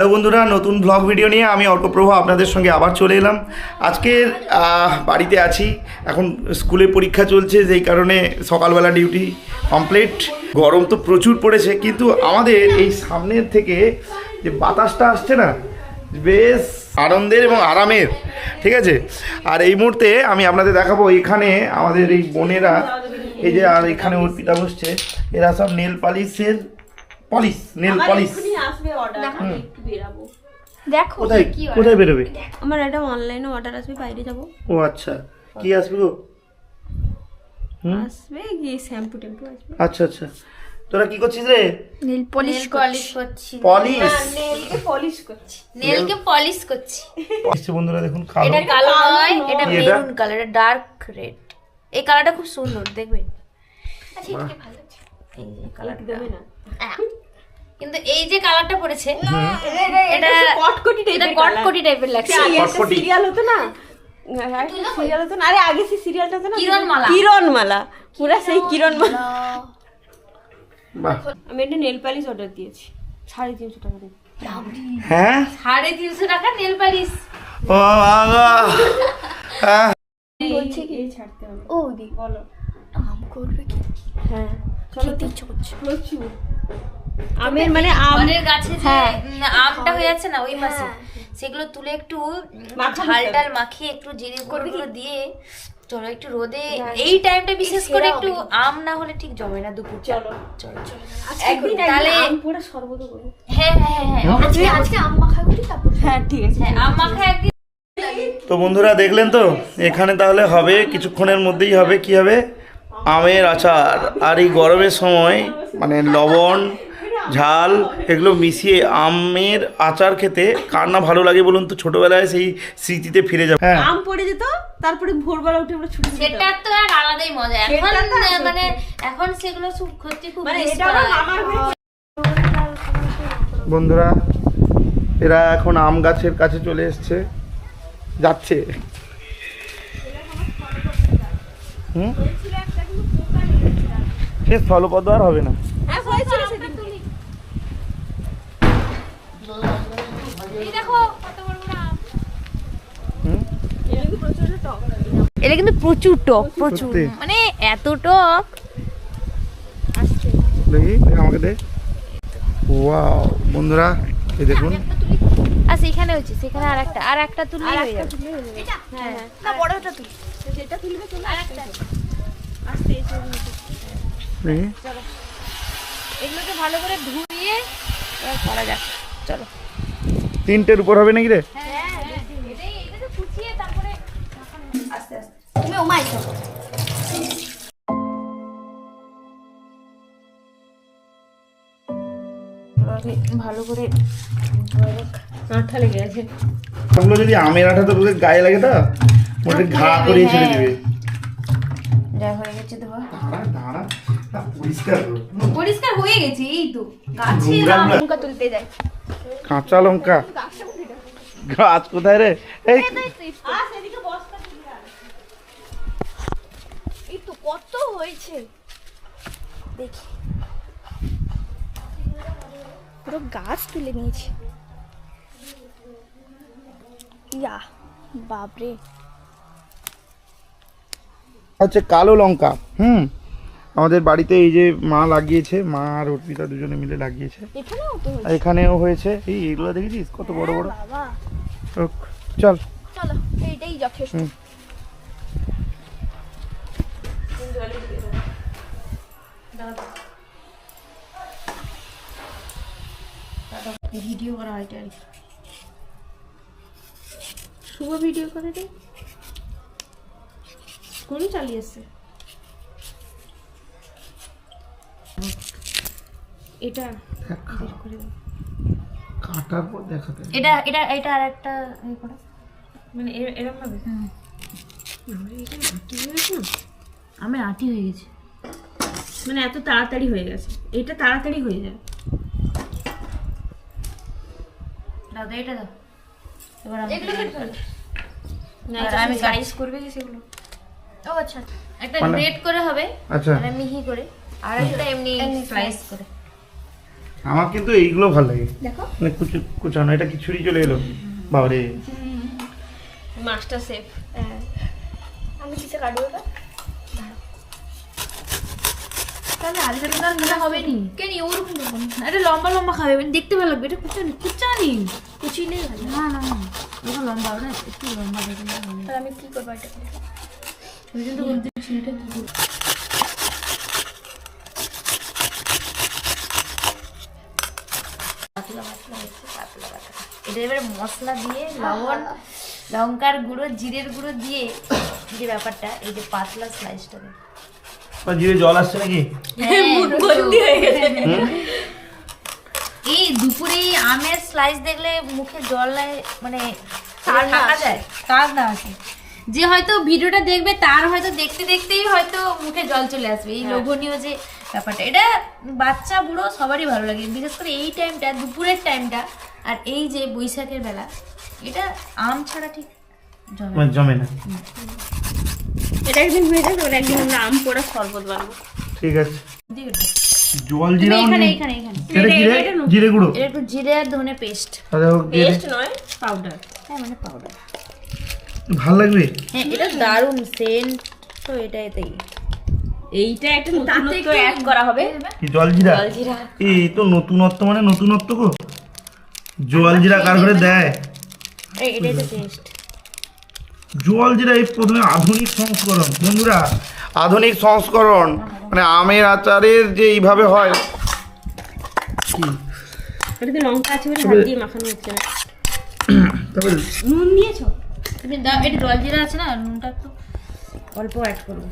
Hello বন্ধুরা নতুন blog video নিয়ে আমি অর্কপ্রভা আপনাদের সঙ্গে আবার চলে এলাম। আজকের বাড়িতে আছি। এখন স্কুলে পরীক্ষা চলছে যেই কারণে সকালবেলা ডিউটি কমপ্লিট গরম তো প্রচুর পড়েছে কিন্তু আমাদের এই সামনের থেকে যে বাতাসটা আসছে না বেশ আনন্দের এবং আরামের ঠিক আছে? আর এই মুহূর্তে আমি আপনাদের দেখাবো এখানে আমাদের এই বোনেরা এই যে আর এখানে অর্পিতা বসছে এরা সব নেল পালিশের পলিশ নেল পলিশ একটু বেরাবো। দেখো কোথায় কি কোথায় বেরোবে? আমার একটা অনলাইনে অর্ডার আসবে বাইরে যাব। ও আচ্ছা। কি আসবে গো? আসবে গিয়ে শ্যাম্পু টেম্পু আসবে। আচ্ছা আচ্ছা। তোরা কি করছিস রে? নীল পলিশ পলিশ করছি। পলিশ নেলকে পলিশ করছি। নেলকে পলিশ করছি। এসছে বন্ধুরা দেখুন কালো। এটা কালো নয়। এটা মেরুন কালার এটা? ডার্ক রেড এই কালারটা খুব সুন্দর দেখবেন এই কালারটা দেবে না। কিন্তু এই যে কালারটা পড়েছে এটা কটকটি টাইপের কটকটি টাইপের লাগছে। কটকটি। সিরিয়াল হতো না? সিরিয়াল হতো না? আরে আগে সেই সিরিয়ালটা হতো না? কিরণমালা। কিরণমালা। পুরা সেই কিরণমালা। আমি একটা নেল পালিশ অর্ডার দিয়েছি। সাড়ে তিনশো টাকা দিয়ে। হ্যাঁ? সাড়ে তিনশো টাকা নেল পালিশ ও বাবা। হ্যাঁ বলছে কি? ছাড়তে হবে। ও দি বলো। আম করবে কি? হ্যাঁ চলো ইচ্ছে করছে। প্রচুর। আমের মানে আম আমাদের গাছে যে হ্যাঁ। আমটা হয়ে যাচ্ছে না ওই পাশে সেগুলো তুলে একটু ঝাল টাল মাখিয়ে একটু জিরে গুঁড়ো দিয়ে চলো একটু রোদে এই টাইমটা বিশেষ করে একটু আম না হলে ঠিক জমে না দুপুর চলো। চলো চলো। একদিন তাহলে আম পুরো সর্বত করব। হ্যাঁ হ্যাঁ হ্যাঁ হ্যাঁ। আজকে আজকে আম মাখা করি তারপর হ্যাঁ ঠিক আছে। হ্যাঁ, আম মাখা একদিন তো বন্ধুরা দেখলেন তো? এখানে তাহলে হবে কিছুক্ষণের মধ্যেই হবে কি হবে? আমের আচার। আর এই গরমের সময় মানে লবণ ঝাল এগুলো মিশিয়ে আমের আচার খেতে কার না ভালো লাগে বলুন তো? ছোটবেলায় সেই স্মৃতিতে ফিরে যাবে। হ্যাঁ। আম পড়ে যেত তারপরে ভোরবেলা উঠে আমরা ছুটি সেটা তো এক আলাদাই মজা। এখন। মানে এখন সেগুলো খুব সত্যি খুব মানে এটা আমার। মামার বাড়ি বন্ধুরা এরা এখন আম গাছের কাছে চলে এসছে। যাচ্ছে। হুম? সে স্থলপদ আর হবে না হ্যাঁ হয়েছিল সেদিন এই দেখো কত বড় বড় আম। হুম এটা কিন্তু প্রচুর টক প্রচুর। মানে এত টক। দেখি দেখি আমাকে দে। ওয়াও বন্ধুরা এই দেখুন। আর সেখানে হচ্ছে সেখানে আর একটা আর একটা হয়ে যাবে। হ্যাঁ হ্যাঁ না বড়টা তুই যেটা তুলবে চলে আরেকটা। আসতে এসে দেখি। এগুলোকে ভালো করে ধুইয়ে এবার করা যাক। চলো। তিনটের উপর হবে নাকি রে? হ্যাঁ এটাই এটা তো কুচিয়ে তারপরে আস্তে খাও এভাবে ভালো করে আঠা লেগে আছে ওগুলো যদি আমের আঠা তো তোদের গায়ে লাগে তো মোটে ঘা করিয়ে ছেড়ে দিবে যা হয়ে গেছে ধোয়া দাঁড়া দাঁড়া পরিষ্কার পরিষ্কার হয়ে গেছে এই তো গাছে লঙ্কা তুলতে যাই কাঁচা লঙ্কা গাছ কোথায় রে এই এই তো কত হয়েছে? দেখি। পুরো গাছ তুলে নিয়েছি। ইয়া বাপরে। হচ্ছে কালো লঙ্কা হুম? আমাদের বাড়িতে এই যে মা লাগিয়েছে মা আর অর্পিতা দুজনে মিলে লাগিয়েছে। এখানেও হয়েছে। এই এগুলো দেখেছিস? কত বড় বড়। চল। চলো এইটাই যথেষ্ট হুম। ভিডিও করা হয় আর কি শুভ ভিডিও করে দে। কোন চালিয়েছে এটা করে কাটার পর দেখাতে। এটা এটা এটা আর একটা ইয়ে মানে এ- এরম ভাবে আমি আটি হয়ে গেছে। মানে এত তাড়াতাড়ি হয়ে গেছে। এটা তাড়াতাড়ি হয়ে যায়। দাও দাও এটা দাও। এবার আমি এগুলো বের করো। না আর আমি সাইজ করবে কি সেগুলো? ও আচ্ছা। একটা মানে- গ্রেট করে হবে আচ্ছা। মানে মিহি করে। আর একটা এমনি স্লাইস করে। আমার কিন্তু এইগুলো ভালো লাগে। দেখো। মানে কুচু কুচানো এটা কি ছুরি চলে এলো। বাবারে। মাস্টার শেফ হ্যাঁ। আমি কিসে কাটবো এটা তাহলে আলু চটকা আর হবে নি। কেন ওরকম না। এটা লম্বা লম্বা খাবে। মানে দেখতে ভালো লাগবে। এটা কুচানি কুচানি কুচিলেই ভালো না। না না এটা লম্বা হবে না একটু লম্বা দেখে তাহলে আমি কি করব এটা? ওই জন্য বলতে ছিলিটা কি করব? পাতলা পাতলা হয়েছে, পাতলা পাতলা। এটা এবারে মশলা দিয়ে লবণ লঙ্কার গুঁড়ো জিরের গুঁড়ো দিয়ে যে ব্যাপারটা এই যে পাতলা স্লাইসটা দেয় বা জিরে জল আসছে নাকি? এই দুপুরে এই আমের স্লাইস দেখলে মুখে জল মানে থাকা। যায়। কান্না আসে। যে হয়তো ভিডিওটা দেখবে তার হয়তো দেখতে দেখতেই হয়তো মুখে জল চলে আসবে। এই লোভনীয় যে ব্যাপারটা এটা বাচ্চা বুড়ো সবারই ভালো লাগে। বিশেষ করে এই টাইমটা দুপুরের টাইমটা আর এই যে বৈশাখের বেলা এটা আম ছাড়া ঠিক জমে না। মানে এটা একদিন হয়ে একদিন আমরা আম পোড়া শরবত বানাবো। ঠিক আছে। জল তুমি এখানে এখানে এখানে। জিরে জিরে গুঁড়ো? এটা একটু জিরে আর ধনে পেস্ট দে। পেস্ট নয় পাউডার হ্যাঁ মানে পাউডার ভালো লাগবে? হ্যাঁ এটা দারুণ সেন্ট তো এটা এতেই এইটা একটা নতুনত্ব অ্যাড করা হবে। কি জল জিরা? জিরা। এই তো নতুনত্ব মানে নতুনত্ব গো। জল জিরা কার ঘরে দেয়? এটাই তো টেস্ট জল জিরা এই প্রথমে আধুনিক সংস্করণ। বন্ধুরা আধুনিক সংস্করণ মানে আমের আচারের যে এইভাবে হয়। লঙ্কা আছে বলে হাত দিয়ে মাখানো হচ্ছে না। তবে নুন দিয়েছ? এটা জল জিরা আছে না নুনটা একটু অল্প অ্যাড করব।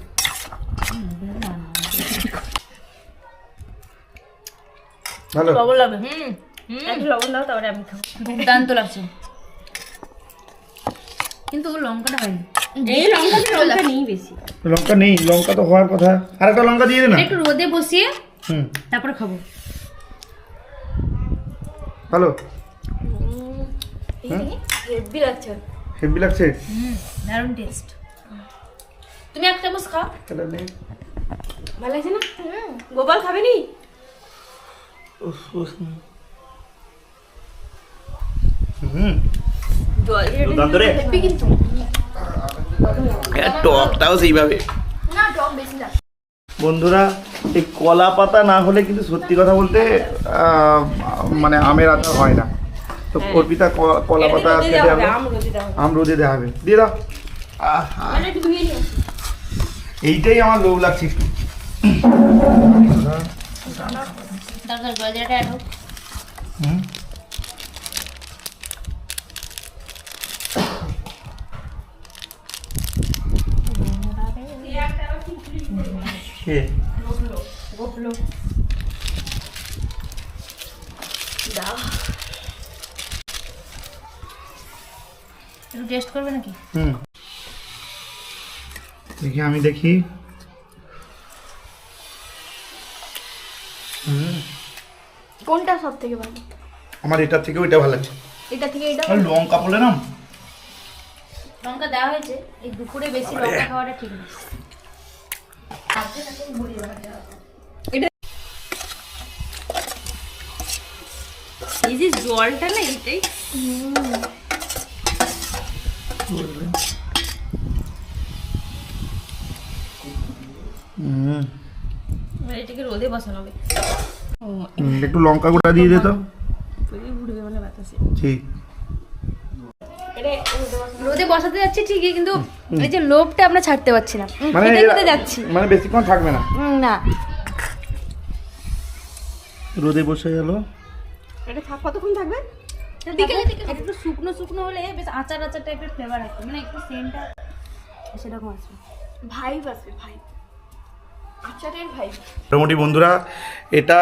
ভালো। লবণ লাগবে। হুম হুম। লবণ দাও তারপরে আমি খাব। দুর্দান্ত লাগছে। কিন্তু লঙ্কাটা হয়নি। এই লঙ্কাতে লঙ্কা নেই বেশি। লঙ্কা নেই লঙ্কা তো হওয়ার কথা। আর একটা লঙ্কা দিয়ে দে না। একটু রোদে বসিয়ে হুম। তারপরে খাব। ভালো? হেভি লাগছে। হেভি লাগছে? হুম দারুণ টেস্ট তুমি এক চামচ খাও। তাহলে নে। ভালো লাগছে না? গোপাল খাবে নি উফ, উফ। হুম। দুর্দান্ত রে টকটাও সেইভাবে। বন্ধুরা এই কলা পাতা না হলে কিন্তু সত্যি কথা বলতে মানে আমের আচার হয় না। তো অর্পিতা ক- কলা পাতা খেতে হবে। আম রোদে দেওয়া হবে। দিয়ে দাও। আসি। এইটাই আমার লোভ লাগছে একটু। কে? একটু টেস্ট করবে নাকি? হুম। দেখি আমি দেখি। হুম, কোনটা সব থেকে ভালো? আমার এটার থেকে ওইটা ভালো লাগছে। এটা থেকে এটা লঙ্কা পড়লে না লঙ্কা দেওয়া হয়েছে। এই দুপুরে বেশি লঙ্কা খাওয়াটা ঠিক না। এই যে জলটা না মানে এটাকে রোদে বসানো হবে। একটু লঙ্কা গুঁড়া দিয়ে দে তো। পুরো ঘুরবে মানে ঠিক রোদে বসাতে যাচ্ছি ঠিকই কিন্তু এই যে লোভটা আমরা ছাড়তে পারছি না। মানে খেতে খেতে যাচ্ছি। মানে বেশিক্ষণ থাকবে না। না। রোদে বসে গেল। এটা থাক কতক্ষণ থাকবে? বিকেলে দিকে। একটু শুকনো শুকনো হলে বেশ আচার আচার টাইপের ফ্লেভার আসবে। মানে একটু সেন্টটা সেরকম আসবে। ভাইব আসবে ভাইব মোটামুটি বন্ধুরা এটা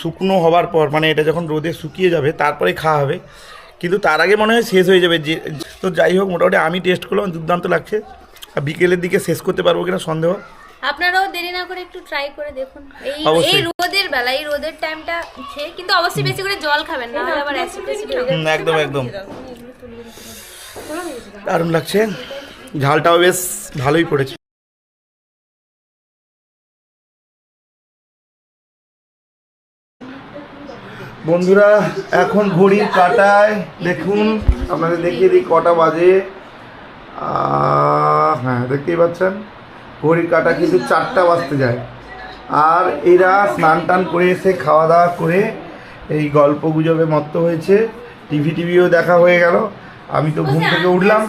শুকনো হওয়ার পর মানে এটা যখন রোদে শুকিয়ে যাবে তারপরে খাওয়া হবে। কিন্তু তার আগে মনে হয় শেষ হয়ে যাবে যে তো যাই হোক মোটামুটি আমি টেস্ট করলাম দুর্দান্ত লাগছে। আর বিকেলের দিকে শেষ করতে পারব কিনা সন্দেহ। আপনারাও দেরি না করে একটু ট্রাই করে দেখুন। এই অবশ্যই। এই রোদের বেলা এই রোদের টাইমটা খেয়ে কিন্তু অবশ্যই বেশি করে জল খাবেন না হলে আবার অ্যাসিড অ্যাসিড হয়ে যাবে একদম একদম। দারুণ লাগছে। ঝালটাও বেশ ভালোই পড়েছে। বন্ধুরা এখন ঘড়ির কাটায় দেখুন আপনাদের দেখিয়ে দিই কটা বাজে। হ্যাঁ দেখতেই পাচ্ছেন? ঘড়ির কাটা কিন্তু চারটা বাজতে যায়। আর এরা স্নান টান করে এসে খাওয়া দাওয়া করে এই গল্প গুজবে মত্ত হয়েছে। টিভি টিভিও দেখা হয়ে গেল। আমি তো ঘুম থেকে উঠলাম।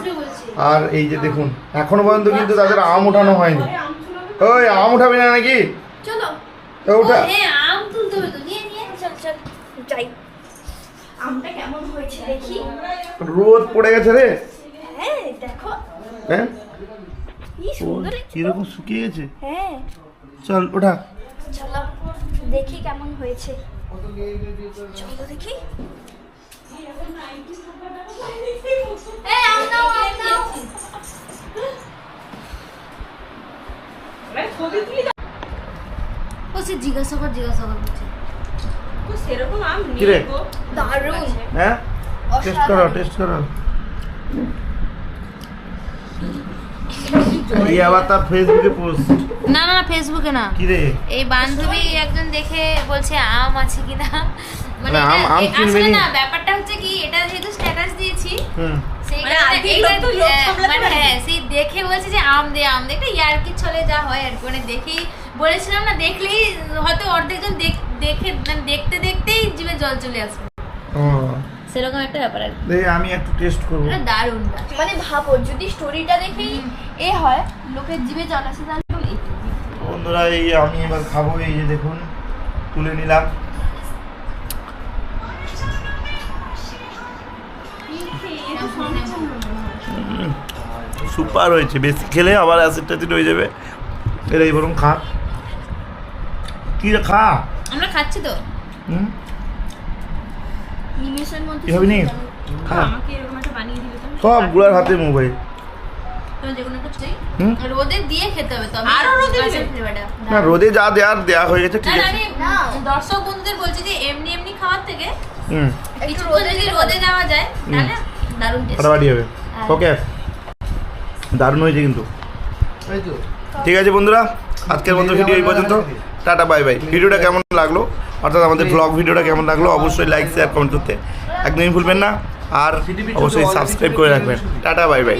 আর এই যে দেখুন এখনও পর্যন্ত কিন্তু তাদের আম ওঠানো হয়নি। ওই আম উঠাবি না নাকি? চলো। যাই আমটা কেমন হয়েছে দেখি। রোদ পড়ে গেছে রে। হ্যাঁ দেখো। হ্যাঁ? কি সুন্দর কীরকম শুকিয়ে গেছে? হ্যাঁ। চল ওঠা। চলো দেখি কেমন হয়েছে। চলো দেখি। এই আম নাও আম নাও। ও সে জিজ্ঞাসা কর জিজ্ঞাসা কর বলছে। সেরকম আম কি দারুণ। হ্যাঁ? টেস্ট করো টেস্ট করো। এই আবার ফেসবুকে পোস্ট না না ফেসবুকে না। কি রে এই বান্ধবী একজন দেখে বলছে আম আছে কিনা? মানে না, আম- নি। না ব্যাপারটা হচ্ছে কি এটা যেহেতু স্ট্যাটাস দিয়েছি হুম। সেই মানে লোক হ্যাঁ, মানে। হ্যাঁ সেই দেখে বলছে যে আম দে আম দে একটা ইয়ার্কি চলে যা হয় আর মানে দেখেই বলেছিলাম না দেখলেই হয়তো অর্ধেকজন দেখে মানে দেখতে দেখতেই জিভে জল চলে আসবে। সেরকম একটা ব্যাপার আর আমি একটু টেস্ট করব। এটা দারুণ মানে ভাবো যদি স্টোরিটা দেখেই এ হয় লোকের জিভে জল আসে তাহলে। বন্ধুরা এই আমি এবার খাব এই যে দেখুন তুলে নিলাম। সুপার হয়েছে বেশি। খেলে আবার অ্যাসিড ট্যাসিড হয়ে যাবে। এর এই বরং খা। কি রে খা। আমরা খাচ্ছি তো। হুম? নিমেষের মধ্যে কি হবি খা। আমাকে এরকম একটা বানিয়ে দিবে তো। সবগুলার হাতে মোবাইল? রোদে যা দেওয়ার দেওয়া হয়ে গেছে ঠিক আছে। দর্শক বন্ধুদের বলছি যে এমনি এমনি খাওয়ার থেকে রোদে যাওয়া যায় তাহলে দারুণ ফাটাফাটি হবে। ওকে দারুণ হয়েছে কিন্তু। ঠিক আছে বন্ধুরা আজকের মতো ভিডিও এই পর্যন্ত। টাটা বাই বাই ভিডিওটা কেমন লাগল? অর্থাৎ আমাদের ব্লগ ভিডিওটা কেমন লাগল? অবশ্যই লাইক শেয়ার কমেন্ট করতে। একদমই ভুলবেন না। আর অবশ্যই সাবস্ক্রাইব করে রাখবেন। Tata bye bye